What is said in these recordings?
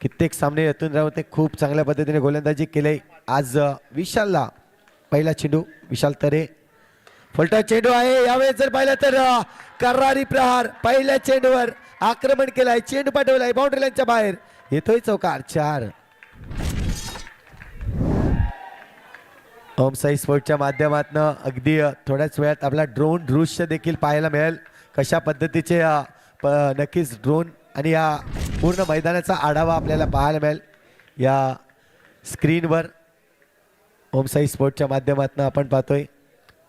कित्येक सामने यतून रावते खूप चांगल्या पद्धतीने गोलंदाजी केले. आज विशालला पहिला चेंडू विशाल तरे. फलटा चेंडू आहे. यावेळेस जर पाहिलं तर कर्रारी करारी प्रहार पहिल्या चेंडूवर आक्रमण केलाय. चेंडू पाठवलाय बाउंड्री लाईनच्या बाहेर. येतोय चौकार चार. ओम साई स्पोर्टच्या माध्यमातून अगदी थोड्याच वेळात आपला ड्रोन दृश्य देखील पाहायला मिळेल. कशा पद्धतीचे नक्कीच ड्रोन आणि या पूर्ण मैदानाचा आढावा आपल्याला पाहायला मिळेल. या स्क्रीनवर ओमसाई स्पोर्टच्या माध्यमातून आपण पाहतोय.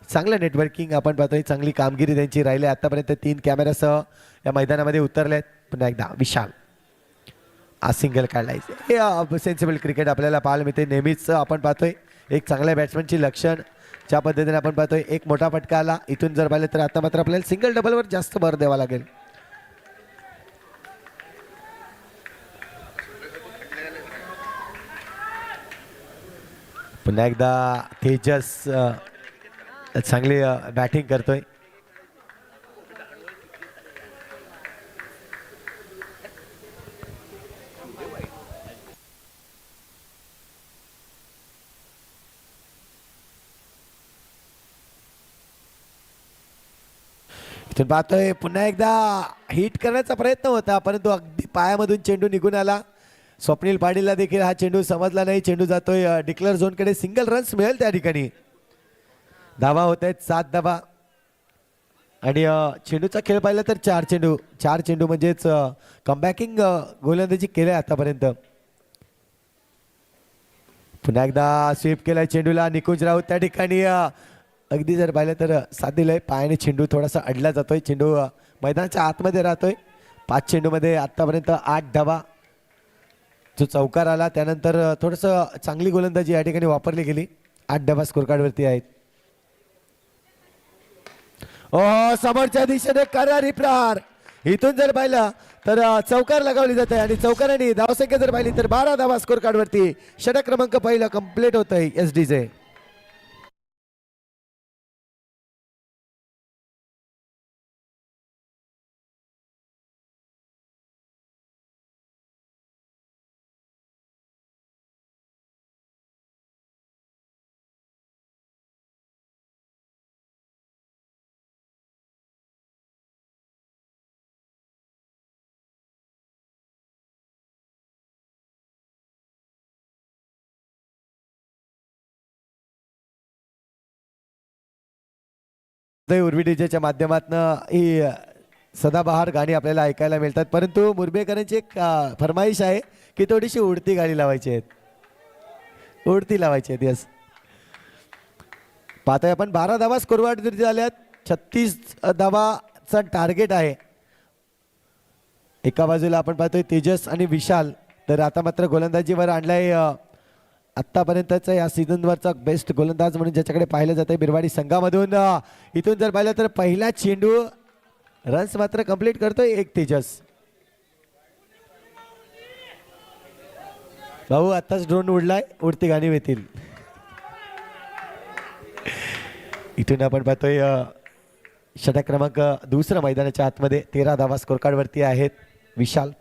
चांगलं नेटवर्किंग आपण पाहतोय. चांगली कामगिरी त्यांची राहिली. आतापर्यंत तीन कॅमेरासह या मैदानामध्ये उतरले आहेत पुन्हा एकदा विशाल. आज सिंगल काढलाय हे सेन्सिबल क्रिकेट आपल्याला पाहायला मिळते नेहमीच आपण पाहतोय. एक चांगल्या बॅट्समनची लक्षण ज्या पद्धतीने आपण पाहतोय. एक मोठा फटका आला. इथून जर पाहिलं तर आता मात्र आपल्याला सिंगल डबलवर जास्त भर द्यावा लागेल. पुन्हा एकदा तेजस चांगली बॅटिंग करतोय. पाहतोय पुन्हा एकदा हिट करण्याचा प्रयत्न होता परंतु अगदी पायामधून चेंडू निघून आला. स्वप्नील पाटीलला देखील हा चेंडू समजला नाही. चेंडू जातोय डिक्लेअर झोनकडे. सिंगल रन्स मिळेल त्या ठिकाणी. धावा होत आहेत सात धावा. आणि चेंडूचा खेळ पाहिला तर चार चेंडू. चार चेंडू म्हणजेच कमबॅकिंग गोलंदाजी केलंय आतापर्यंत. पुन्हा एकदा स्वीप केलाय चेंडूला निकुंज राऊत त्या ठिकाणी अगदी जर पाहिलं तर साथ दिलंय. पायाने चेंडू थोडासा अडला जातोय. चेंडू मैदानाच्या आतमध्ये राहतोय. पाच चेंडूमध्ये आतापर्यंत आठ धावा. जो चौकार आला त्यानंतर थोडंसं चांगली गोलंदाजी या ठिकाणी वापरली गेली. आठ डबा स्कोर कार्डवरती आहेत. ओ समोरच्या दिशेने करारी प्रहार. इथून जर पाहिलं तर चौकार लगावली जाते आणि चौकाराने धावसंख्या जर पाहिली तर बारा धावा स्कोर कार्डवरती. षटक क्रमांक पहिलं कंप्लीट होत आहे एस डीचे उर्वी डीजेच्या माध्यमातून ही सदाबहार गाणी आपल्याला ऐकायला मिळतात. परंतु मुरबेकरांची एक फरमाईश आहे की थोडीशी उडती गाणी लावायची आहेत. उडती लावायची आहेत यस पाहतोय आपण बारा धावा स्कोरवाट जरी झाल्यात छत्तीस धावाचा टार्गेट आहे. एका बाजूला आपण पाहतोय तेजस आणि विशाल तर आता मात्र गोलंदाजीवर आणलाय आत्तापर्यंतचा या सीझनवरचा बेस्ट गोलंदाज म्हणून ज्याच्याकडे पाहिलं जातंय बिरवाडी संघामधून इथून जर पाहिलं तर पहिला चेंडू रन्स मात्र कंप्लीट करतोय एक तेजस. भाऊ आत्ताच ड्रोन उडलाय उडती गाणी येतील. इथून आपण पाहतोय षटक क्रमांक दुसरं मैदानाच्या आतमध्ये तेरा धावा स्कोरकार्डवरती आहेत. विशाल.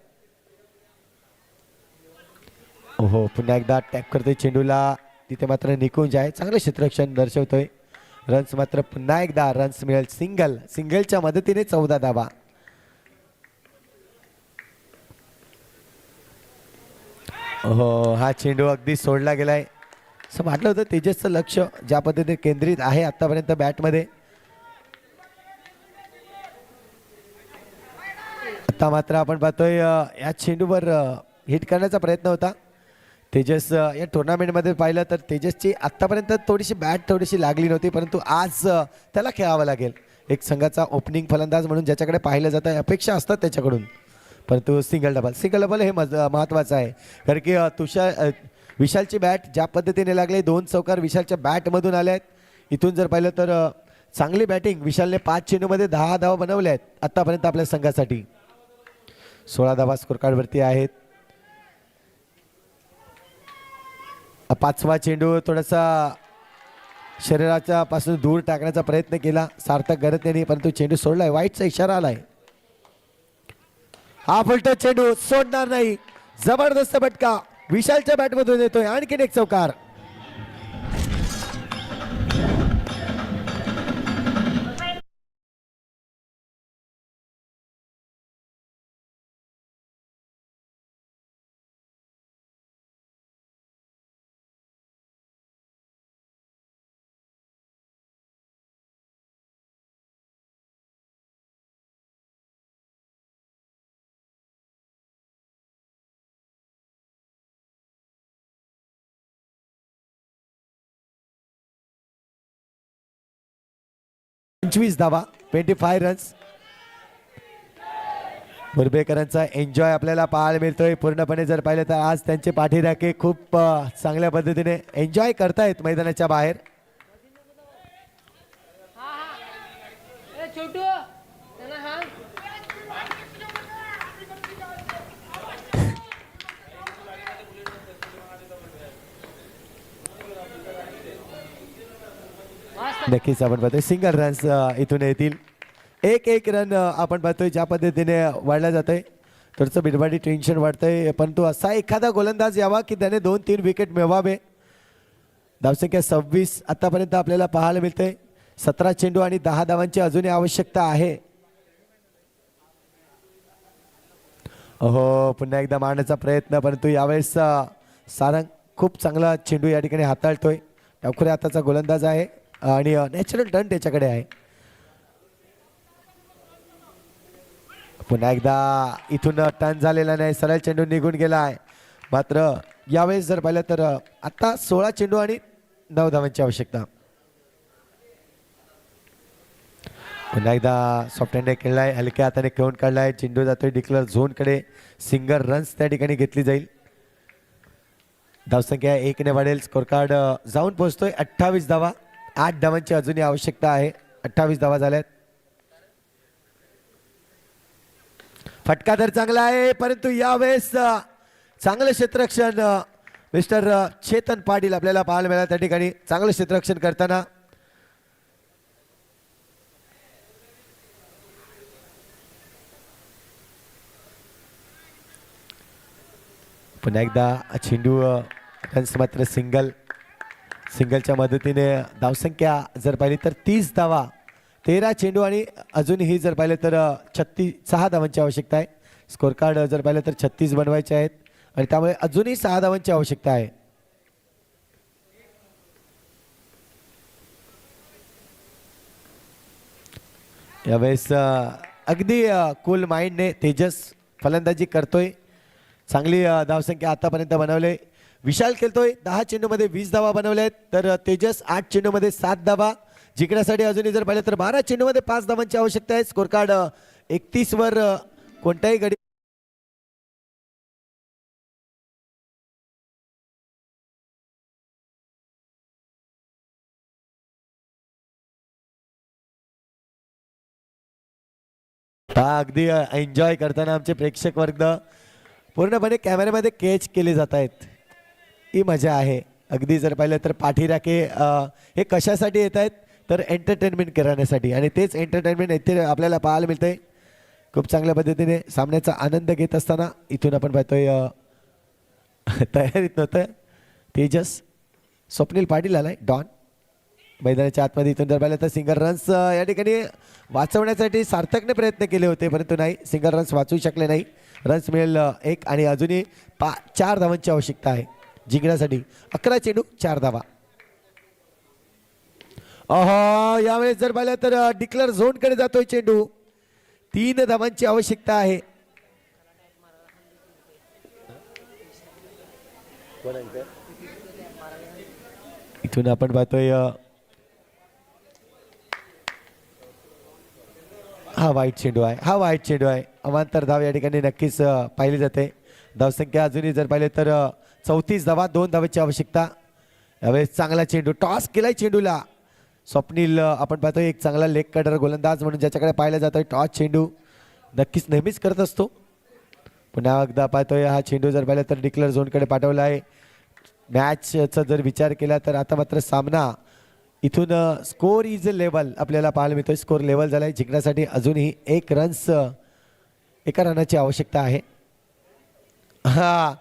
हो पुन्हा एकदा टॅप करतोय चेंडूला. तिथे मात्र निकुंज आहे. चांगलं क्षेत्ररक्षण दर्शवतोय. रन्स मात्र पुन्हा एकदा रन्स मिळेल. सिंगल सिंगलच्या मदतीने चौदा धावा. हो हा चेंडू अगदी सोडला गेलाय. असं म्हटलं होतं तेजसचं लक्ष ज्या पद्धतीने केंद्रित आहे आतापर्यंत बॅटमध्ये आता मात्र आपण पाहतोय या चेंडूवर हिट करण्याचा प्रयत्न होता. तेजस या टुर्नामेंटमध्ये पाहिलं तर तेजसची आत्तापर्यंत थोडीशी बॅट थोडीशी लागली नव्हती परंतु आज त्याला खेळावं लागेल. एक संघाचा ओपनिंग फलंदाज म्हणून ज्याच्याकडे पाहिलं जातं अपेक्षा असतात त्याच्याकडून. परंतु सिंगल डबल सिंगल डबल हे मज महत्त्वाचं आहे. कारण की तुषार विशालची बॅट ज्या पद्धतीने लागले दोन चौकार विशालच्या बॅटमधून आले आहेत. इथून जर पाहिलं तर चांगली बॅटिंग विशालने पाच चेंडूमध्ये दहा धावा बनवल्या आहेत आत्तापर्यंत आपल्या संघासाठी. सोळा धावा स्कोरकार्डवरती आहेत. पाचवा चेंडू थोडासा शरीराच्या पासून दूर टाकण्याचा प्रयत्न केला. सार्थक गरज यांनी परंतु चेंडू सोडलाय. वाईटचा इशारा आलाय. हा फलटो चेंडू सोडणार नाही. जबरदस्त फटका. विशालच्या बॅटमधून येतोय. आणखीन एक चौकार. पंचवीस धावा ट्वेंटी फाय रन्स मुरबेकरांचा एन्जॉय आपल्याला पाहायला मिळतोय. पूर्णपणे जर पाहिलं तर आज त्यांचे पाठीराखे खूप चांगल्या पद्धतीने एन्जॉय करतायत मैदानाच्या बाहेर. नक्कीच आपण पाहतोय. सिंगल रन्स इथून येतील. एक एक रन आपण पाहतोय ज्या पद्धतीने वाढला जातोय. थोडंसं बिडबाडी टेन्शन वाढतंय परंतु असा एखादा गोलंदाज यावा की त्याने दोन तीन विकेट मिळवावे. धावसंख्या सव्वीस आतापर्यंत आपल्याला पाहायला मिळते सतरा चेंडू आणि दहा धावांची अजूनही आवश्यकता आहे. हो पुन्हा एकदा मारण्याचा प्रयत्न परंतु यावेळेस सारंग खूप चांगला चेंडू या ठिकाणी हाताळतोय. टाकुरे हाताचा गोलंदाज आहे. आणि नॅचरल टर्न त्याच्याकडे आहे. पुन्हा एकदा इथून टर्न झालेला नाही. सरळ चेंडू निघून गेला आहे. मात्र यावेळेस जर पाहिलं तर आता सोळा चेंडू आणि नऊ धावांची आवश्यकता. पुन्हा एकदा सॉफ्ट हँड खेळलाय हलक्या हाताने खेळून काढलाय चेंडू जातोय डिक्लर झोनकडे सिंगल रन्स त्या ठिकाणी घेतली जाईल. धावसंख्या एकने वाढेल. स्कोर कार्ड जाऊन पोहोचतोय. अठ्ठावीस धावा. आठ धावांची अजूनही आवश्यकता आहे. अठ्ठावीस धावा झाल्यात. फटका तर चांगला आहे परंतु यावेळेस चांगलं क्षेत्ररक्षण मिस्टर चेतन पाटील आपल्याला पाहायला मिळालं त्या ठिकाणी. चांगलं क्षेत्ररक्षण करताना. पुन्हा एकदा चेंडू रन्स मात्र सिंगल सिंगलच्या मदतीने धावसंख्या जर पाहिली तर तीस धावा तेरा चेंडू आणि अजूनही जर पाहिलं तर छत्तीस सहा धावांची आवश्यकता आहे. स्कोर कार्ड जर पाहिलं तर छत्तीस बनवायचे आहेत आणि त्यामुळे अजूनही सहा धावांची आवश्यकता आहे. यावेळेस अगदी कूल माइंडने तेजस फलंदाजी करतोय. चांगली धावसंख्या आतापर्यंत बनवले. विशाल खेळतोय. दहा चेंडूमध्ये वीस धावा बनवल्या आहेत. तर तेजस आठ चेंडूमध्ये सात धावा. जिंकण्यासाठी अजूनही जर पाहिलं तर बारा चेंडूमध्ये पाच धावांची आवश्यकता आहे. स्कोर कार्ड एकतीस वर कोणत्याही गडी हा अगदी एन्जॉय करताना आमचे प्रेक्षक वर्ग. पूर्णपणे कॅमेऱ्यामध्ये कॅच केले जात आहेत. ही मजा आहे. अगदी जर पाहिलं तर पाठीराखे हे कशासाठी येत आहेत? तर एंटरटेनमेंट करण्यासाठी. आणि तेच एंटरटेनमेंट इथे आपल्याला पाहायला मिळतंय. खूप चांगल्या पद्धतीने सामन्याचा आनंद घेत असताना इथून आपण पाहतोय तयारीत नव्हतं. तेजस स्वप्नील पाटील आलाय डॉन. मैदानाच्या आतमध्ये इथून जर पाहिलं तर सिंगल रन्स या ठिकाणी वाचवण्यासाठी सार्थकने प्रयत्न केले होते परंतु नाही. सिंगल रन्स वाचवू शकले नाही. रन्स मिळेल एक आणि अजूनही पा चार धावांची आवश्यकता आहे. जिंकण्यासाठी अकरा चेंडू चार धावा. अहो यावेळेस जर पाहिलं तर डिक्लर झोनकडे जातोय चेंडू. तीन धावांची आवश्यकता आहे. इथून आपण पाहतोय हा वाईट चेंडू आहे हा वाईट चेंडू आहे. अवांतर धाव या ठिकाणी नक्कीच पाहिली जाते. धावसंख्या अजूनही जर पाहिले तर चौतीस धावा दोन धावाची आवश्यकता. यावेळेस चांगला चेंडू टॉस केलाय चेंडूला. स्वप्नील आपण पाहतोय एक चांगला लेग कटर गोलंदाज म्हणून ज्याच्याकडे पाहिला जातोय टॉस चेंडू नक्कीच नेहमीच करत असतो. पुन्हा एकदा पाहतोय हा चेंडू जर पाहिला तर डिक्लर झोनकडे पाठवला आहे. मॅचचा जर विचार केला तर आता मात्र सामना इथून स्कोर इज लेवल आपल्याला पाहायला मिळतोय. स्कोर लेवल झालाय जिंकण्यासाठी अजूनही एक रन्स एका रनाची आवश्यकता आहे. हा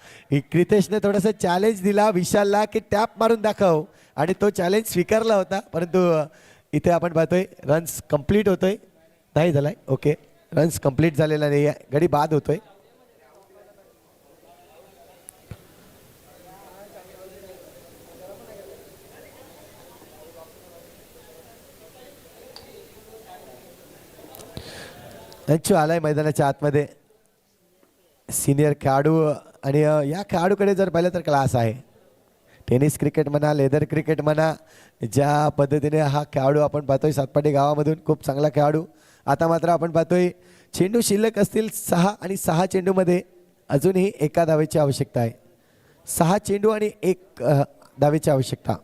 क्रितेशने थोडंसं चॅलेंज दिला विशालला की टॅप मारून दाखव. आणि तो चॅलेंज स्वीकारला होता परंतु इथे आपण पाहतोय रन्स कंप्लीट होतोय. नाही झालाय ओके रन्स कंप्लीट झालेला नाही आहे गडी बाद होतोय. अंशू आलाय मैदानाच्या आतमध्ये. सिनियर खेळाडू आणि या खेळाडूकडे जर पाहिलं तर क्लास आहे. टेनिस क्रिकेट म्हणा लेदर क्रिकेट म्हणा ज्या पद्धतीने हा खेळाडू आपण पाहतोय सातपाटी गावामधून खूप चांगला खेळाडू. आता मात्र आपण पाहतोय चेंडू शिल्लक असतील सहा आणि सहा चेंडूमध्ये अजूनही एका धावेची आवश्यकता आहे. सहा चेंडू आणि एक अ, धावेची आवश्यकता.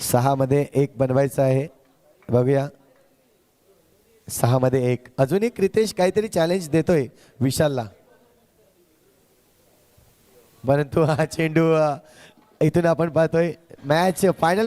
सहामध्ये एक बनवायचं आहे. बघूया. सहामध्ये एक. अजूनही क्रितेश काहीतरी चॅलेंज देतोय विशालला. परंतु हा चेंडू इथून आपण पाहतोय मॅच फायनल